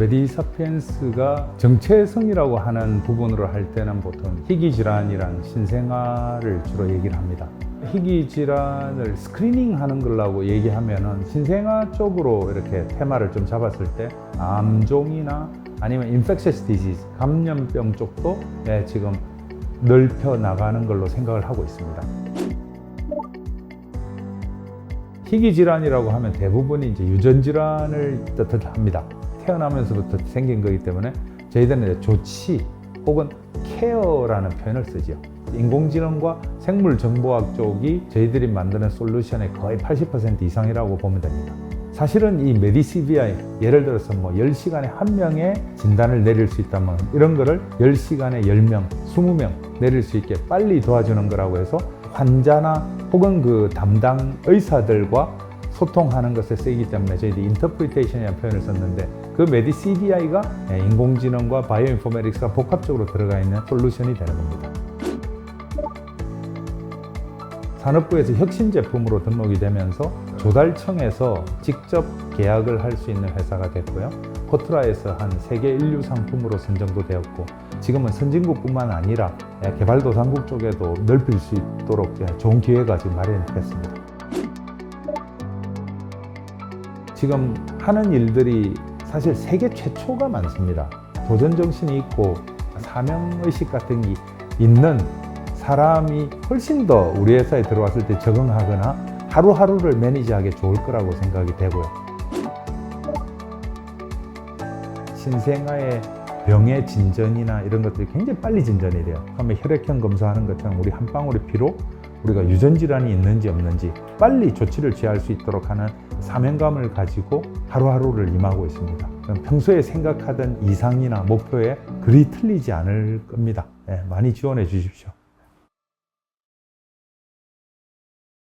메디사피엔스가 정체성이라고 하는 부분으로 할 때는 보통 희귀 질환이란 신생아를 주로 얘기를 합니다. 희귀 질환을 스크리닝 하는 걸라고 얘기하면은 신생아 쪽으로 이렇게 테마를 좀 잡았을 때 암종이나 아니면 infectious disease 감염병 쪽도 예, 지금 넓혀 나가는 걸로 생각을 하고 있습니다. 희귀 질환이라고 하면 대부분이 이제 유전 질환을 뜻합니다. 태어나면서부터 생긴 거기 때문에 저희들은 조치 혹은 케어라는 표현을 쓰죠. 인공지능과 생물정보학 쪽이 저희들이 만드는 솔루션의 거의 80% 이상이라고 보면 됩니다. 사실은 이 메디시비아이 예를 들어서 뭐 10시간에 한 명의 진단을 내릴 수 있다면 이런 거를 10시간에 10명, 20명 내릴 수 있게 빨리 도와주는 거라고 해서 환자나 혹은 그 담당 의사들과 소통하는 것에 쓰이기 때문에 저희들이 인터프리테이션이라는 표현을 썼는데 그 메디 CDI가 인공지능과 바이오 인포메틱스가 복합적으로 들어가 있는 솔루션이 되는 겁니다. 산업부에서 혁신 제품으로 등록이 되면서 조달청에서 직접 계약을 할 수 있는 회사가 됐고요. 코트라에서 한 세계 인류 상품으로 선정도 되었고 지금은 선진국뿐만 아니라 개발도상국 쪽에도 넓힐 수 있도록 좋은 기회가 지금 마련됐습니다. 지금 하는 일들이 사실 세계 최초가 많습니다. 도전 정신이 있고 사명 의식 같은 게 있는 사람이 훨씬 더 우리 회사에 들어왔을 때 적응하거나 하루하루를 매니지하기 좋을 거라고 생각이 되고요. 신생아의 병의 진전이나 이런 것들이 굉장히 빨리 진전이 돼요. 그러면 혈액형 검사하는 것처럼 우리 한 방울의 피로 우리가 유전 질환이 있는지 없는지 빨리 조치를 취할 수 있도록 하는 사명감을 가지고 하루하루를 임하고 있습니다. 평소에 생각하던 이상이나 목표에 그리 틀리지 않을 겁니다. 예, 많이 지원해 주십시오.